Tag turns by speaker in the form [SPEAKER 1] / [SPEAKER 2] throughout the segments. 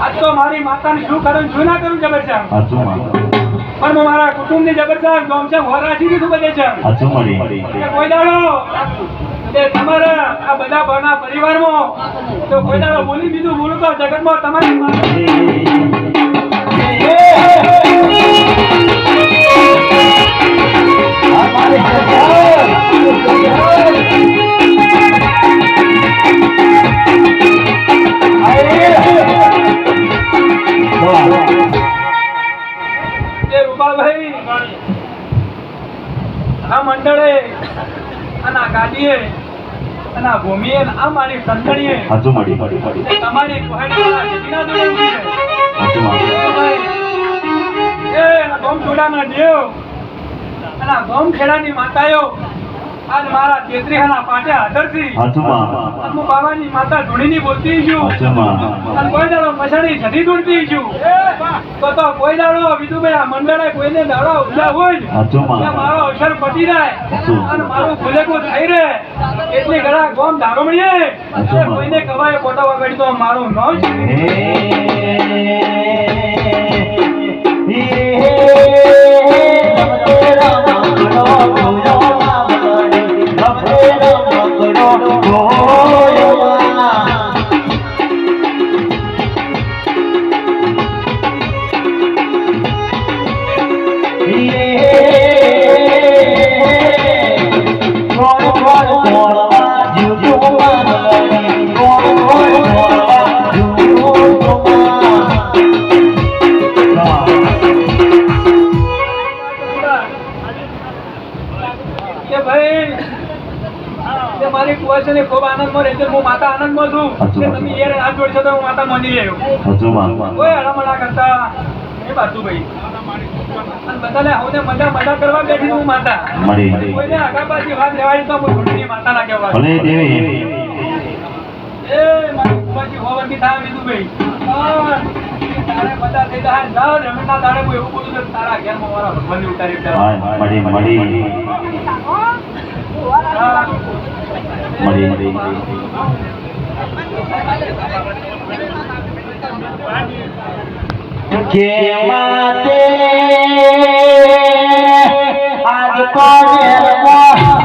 [SPEAKER 1] આજ મારી માતાને શું કરું શું ના કરું જબરજસ્ત? પણ હું મારા કુટુંબની જબરજસ્ત ગોમશે હોર રાખી દીધું બધે છે. કોઈ દાડો તમારા આ બધા બના પરિવારમાં તો કોઈ દાડો બોલી બીજું બોલું તો જગતમાં તમારી આ મંડળે અને આ ગાડીએ અને આ ભૂમિએ આ મારી સંતણીએ
[SPEAKER 2] હાજુ મળી મળી મળી
[SPEAKER 1] તમારી કુહાડીના છે.
[SPEAKER 2] સાચું માં
[SPEAKER 1] એ ગોમ ચોડાના દેવ અને ગોમ ખેડાની માતાઓ આજ મારા તેત્રીહાના પાટે હાજરથી હું માતા ધૂણીની બોલતી છું અને કોઈ દાડો મસાણી જડી દોડતી છું તો તો કોઈ દાડો વિધુભાઈ આ મંડળે કોઈને દાડો ઊભા હોય
[SPEAKER 2] સાચું માં
[SPEAKER 1] કે મારો અવસર પતી જાય અને મારું ભૂલેકું થઈ રહે એટલે ઘણા ગોમ ધારોમણીએ એટલે કોઈને કવાય ફોટો વગાડી તો મારું નામ છે કે કે છે ને ખૂબ આનંદમાં રહેશે હું માતા આનંદમાં છું. કે તમે યાર હાથ જોડશો તો હું માતા માની રહ્યો. કોઈ હળમળા કરતા. એ બાજુ ભાઈ. બધાને હવને મજા મજા કરવા બેઠી હું માતા. કોઈને આગા પાછી વાત લેવાની તો હું ઘૂંટણી માતા ના કહેવા
[SPEAKER 2] ભલે દેવી.
[SPEAKER 1] એ મારી કુવાસી હોવાની થાય વિધુભાઈ ભાઈ. તારે બધા થઈ જાય. ના જમીનના તારે કોઈ એવું બોલું તારા ઘેરમાં મારા ભગવાનની ઉતારી
[SPEAKER 2] મળી મળી. મળી
[SPEAKER 3] કે માતે આજ કોને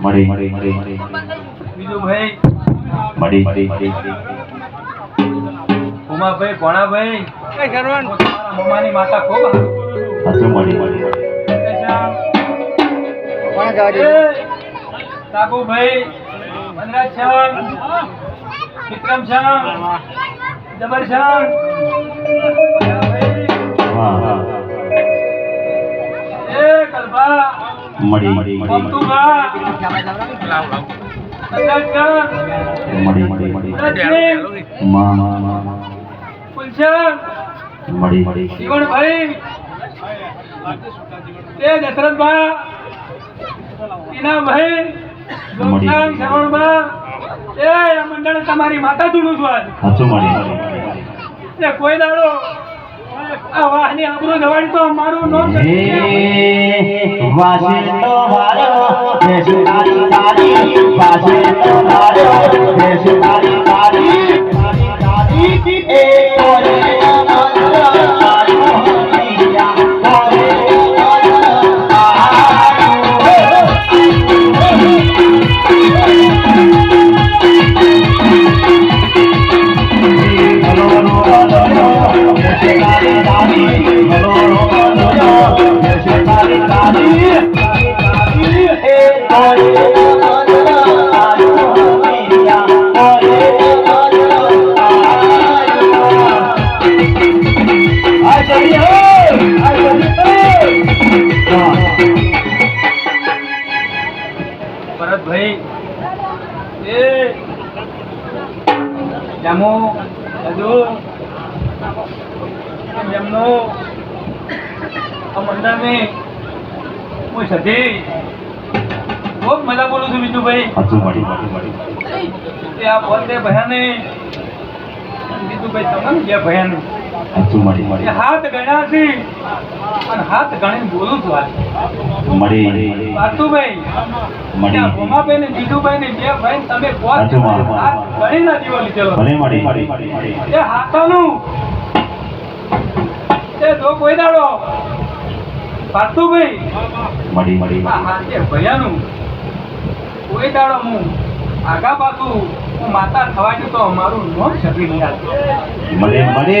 [SPEAKER 2] મળી મળી મળી મળી
[SPEAKER 1] બીજું ભાઈ.
[SPEAKER 2] મળી મળી મળી
[SPEAKER 1] ઉમાભાઈ ભોણાભાઈ હું તમારા મમ્માની માતા ખૂબ.
[SPEAKER 2] સાચું મળી મળી
[SPEAKER 1] કે શ્યામ. એ, સાબુભાઈ વનરાજ શ્યામ વિક્રમ શ્યામ જબર શ્યામ ભોણાભાઈ,
[SPEAKER 2] હા હા.
[SPEAKER 1] એ કલ્પા
[SPEAKER 2] મળી મળી મળી મળી. મળી મળી મળી. મળી મળી મળી
[SPEAKER 1] જીવણભાઈ એ દશરથભા ટીનાભાઈ ગોપરામ શ્રવણભા એ મંડળ તમારી માતા ધૂણું છું આજ. કોઈ દાડો આ વાહની આબરૂ જવાડી તો મારું નામ
[SPEAKER 3] હે તો મારો દેશ તારી તારી વાસે તો મારો દેશ તારી તારી તારી તારી.
[SPEAKER 1] ભરતભાઈ એ જામો દાદુ એમનો આ હું સધી. ખૂબ મજા બોલું છું બીજુભાઈ.
[SPEAKER 3] હજુ
[SPEAKER 1] આ પોતે ભયાને. બીજુભાઈ તમને બે ભયાને.
[SPEAKER 3] હજુ મળી.
[SPEAKER 1] હાથ ગણ્યા અને હાથ ગણીને બોલું છું હાલ
[SPEAKER 3] મળી.
[SPEAKER 1] વાતુભાઈ
[SPEAKER 3] મળી.
[SPEAKER 1] ભોમાભાઈ ને બીજુભાઈ ને બે ભાઈ તમે પોત હાથ ગણી ના દીવો લીધેલો.
[SPEAKER 3] ભલે મળી. મળી મળી
[SPEAKER 1] એ હાથોનું. એ જો કોઈ દાડો. પાતુભાઈ
[SPEAKER 3] મળી મળી
[SPEAKER 1] આ હાથે ભયાનું. કોઈ દાડો હું આગા પાછું હું માતા થવા તો અમારું નોમ છપી નહીં
[SPEAKER 3] મળે મળે.